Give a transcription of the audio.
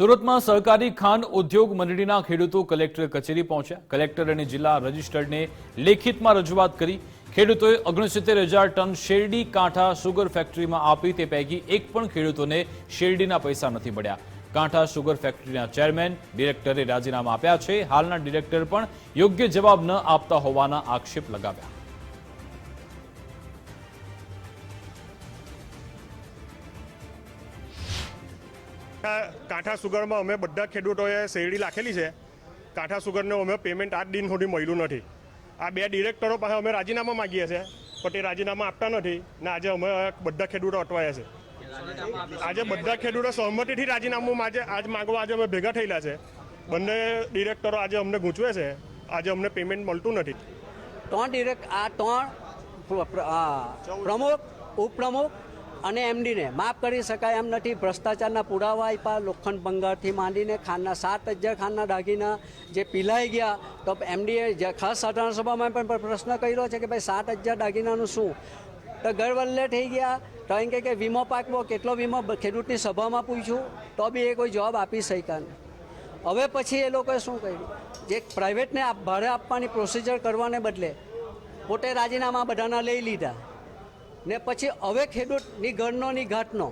સુરતમાં સહકારી ખાંડ ઉદ્યોગ મંડળીના ખેડૂતો કલેક્ટર કચેરી પહોંચ્યા. કલેક્ટર અને જિલ્લા રજિસ્ટર્ડને લેખિતમાં રજૂઆત કરી. ખેડૂતોએ ઓગણસિત્તેર હજાર ટન શેરડી કાંઠા સુગર ફેક્ટરીમાં આપી તે પૈકી એક પણ ખેડૂતોને શેરડીના પૈસા નથી મળ્યા. કાંઠા સુગર ફેક્ટરીના ચેરમેન, ડિરેક્ટરે રાજીનામા આપ્યા છે. હાલના ડિરેક્ટર પણ યોગ્ય જવાબ ન આપતા હોવાના આક્ષેપ લગાવ્યા. કાંઠા સુગરમાં અમે બધા ખેડૂતોએ શેરડી રાખેલી છે. કાંઠા સુગરને અમે પેમેન્ટ આજ દિન સુધી મળ્યું નથી. આ બે ડિરેક્ટરો પાસે અમે રાજીનામા માગીએ છીએ, પણ તે રાજીનામા આપતા નથી ને આજે અમે બધા ખેડૂતો અટવાયા છે. આજે બધા ખેડૂતો સહમતિથી રાજીનામું આજે આજ માગવા આજે અમે ભેગા થયેલા છે. બંને ડિરેક્ટરો આજે અમને ગૂંચવે છે, આજે અમને પેમેન્ટ મળતું નથી. ત્રણ ડિરેક્ટ આ ત્રણ પ્રમુખ, ઉપપ્રમુખ અને એમડીને માફ કરી શકાય એમ નથી. ભ્રષ્ટાચારના પુરાવા આપ્યા, લોખંડ ભંગારથી માંડીને ખાનના સાત હજાર ખાનના દાગીના જે પીલાઈ ગયા, તો એમડીએ ખાસ સાધારણ સભામાં પણ પ્રશ્ન કર્યો છે કે ભાઈ સાત હજાર દાગીનાનું શું? તો ગરવલ્લે થઈ ગયા. તો એમ કે વીમો પાકવો, કેટલો વીમો? ખેડૂતની સભામાં પૂછ્યું. તો બી એ કોઈ જવાબ આપી શક્યા નહીં હવે પછી એ લોકોએ શું કર્યું? જે પ્રાઇવેટને ભાડે આપવાની પ્રોસિજર કરવાને બદલે પોતે રાજીનામા બધાના લઈ લીધા. ને પછી હવે ખેડૂતની ઘરનો ની ઘાટનો.